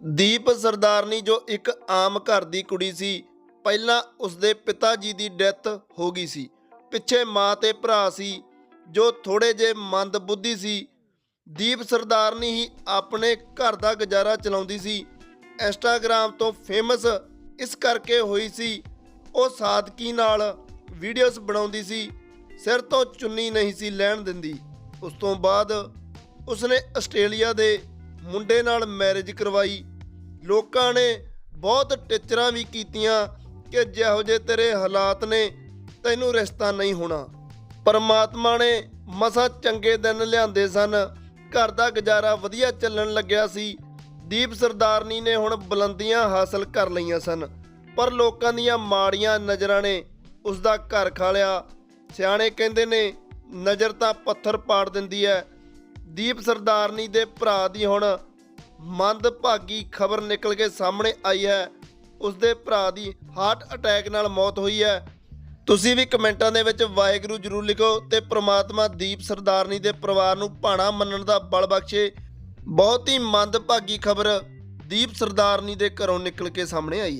ਦੀਪ ਸਰਦਾਰਨੀ ਜੋ ਇੱਕ ਆਮ ਘਰ ਦੀ ਕੁੜੀ ਸੀ, ਪਹਿਲਾਂ ਉਸਦੇ ਪਿਤਾ ਜੀ ਦੀ ਡੈਥ ਹੋ ਗਈ ਸੀ। ਪਿੱਛੇ ਮਾਂ ਤੇ ਭਰਾ ਸੀ, ਜੋ ਥੋੜੇ ਜੇ ਮੰਦ ਬੁੱਧੀ ਸੀ। ਦੀਪ ਸਰਦਾਰਨੀ ਹੀ ਆਪਣੇ ਘਰ ਦਾ ਗੁਜ਼ਾਰਾ ਚਲਾਉਂਦੀ ਸੀ। ਇੰਸਟਾਗ੍ਰਾਮ ਤੋਂ ਫੇਮਸ ਇਸ ਕਰਕੇ ਹੋਈ ਸੀ, ਉਹ ਸਾਦਗੀ ਨਾਲ ਵੀਡੀਓਜ਼ ਬਣਾਉਂਦੀ ਸੀ, ਸਿਰ ਤੋਂ ਚੁੰਨੀ ਨਹੀਂ ਸੀ ਲੈਣ ਦਿੰਦੀ। ਉਸ ਤੋਂ ਬਾਅਦ ਉਸਨੇ ਆਸਟ੍ਰੇਲੀਆ ਦੇ ਮੁੰਡੇ ਨਾਲ ਮੈਰਿਜ ਕਰਵਾਈ। ਲੋਕਾਂ ਨੇ ਬਹੁਤ ਟਿਚਰਾਂ ਵੀ ਕੀਤੀਆਂ ਕਿ ਜਿਹੋ ਜੇ ਤੇਰੇ ਹਾਲਾਤ ਨੇ, ਤੈਨੂੰ ਰਿਸ਼ਤਾ ਨਹੀਂ ਹੋਣਾ। ਪਰਮਾਤਮਾ ਨੇ ਮਸਾ ਚੰਗੇ ਦਿਨ ਲਿਆਂਦੇ ਸਨ। ਘਰ ਦਾ ਗੁਜ਼ਾਰਾ ਵਧੀਆ ਚੱਲਣ ਲੱਗਿਆ ਸੀ। ਦੀਪ ਸਰਦਾਰਨੀ ਨੇ ਹੁਣ ਬੁਲੰਦੀਆਂ ਹਾਸਲ ਕਰ ਲਈਆਂ ਸਨ। ਪਰ ਲੋਕਾਂ ਦੀਆਂ ਮਾੜੀਆਂ ਨਜ਼ਰਾਂ ਨੇ ਉਸ ਦਾ ਘਰ ਖਾ ਲਿਆ ਸਿਆਣੇ ਕਹਿੰਦੇ ਨੇ, ਨਜ਼ਰ ਤਾਂ ਪੱਥਰ ਪਾੜ ਦਿੰਦੀ ਹੈ ਦੀਪ ਸਰਦਾਰਨੀ ਦੇ ਭਰਾ ਦੀ ਹੁਣ ਮੰਦਭਾਗੀ ਖਬਰ ਨਿਕਲ ਕੇ ਸਾਹਮਣੇ ਆਈ ਹੈ। ਉਸ ਦੇ ਭਰਾ ਦੀ ਹਾਰਟ ਅਟੈਕ ਨਾਲ ਮੌਤ ਹੋਈ ਹੈ। ਤੁਸੀਂ ਵੀ ਕਮੈਂਟਾਂ ਦੇ ਵਿੱਚ ਵਾਹਿਗੁਰੂ ਜਰੂਰ ਲਿਖੋ ਤੇ ਪ੍ਰਮਾਤਮਾ ਦੀਪ ਸਰਦਾਰਨੀ ਦੇ ਪਰਿਵਾਰ ਨੂੰ ਭਾਣਾ ਮੰਨਣ ਦਾ ਬਲ ਬਖਸ਼ੇ। ਬਹੁਤ ਹੀ ਮੰਦਭਾਗੀ ਖਬਰ ਦੀਪ ਸਰਦਾਰਨੀ ਦੇ ਘਰੋਂ ਨਿਕਲ ਕੇ ਸਾਹਮਣੇ ਆਈ ਹੈ।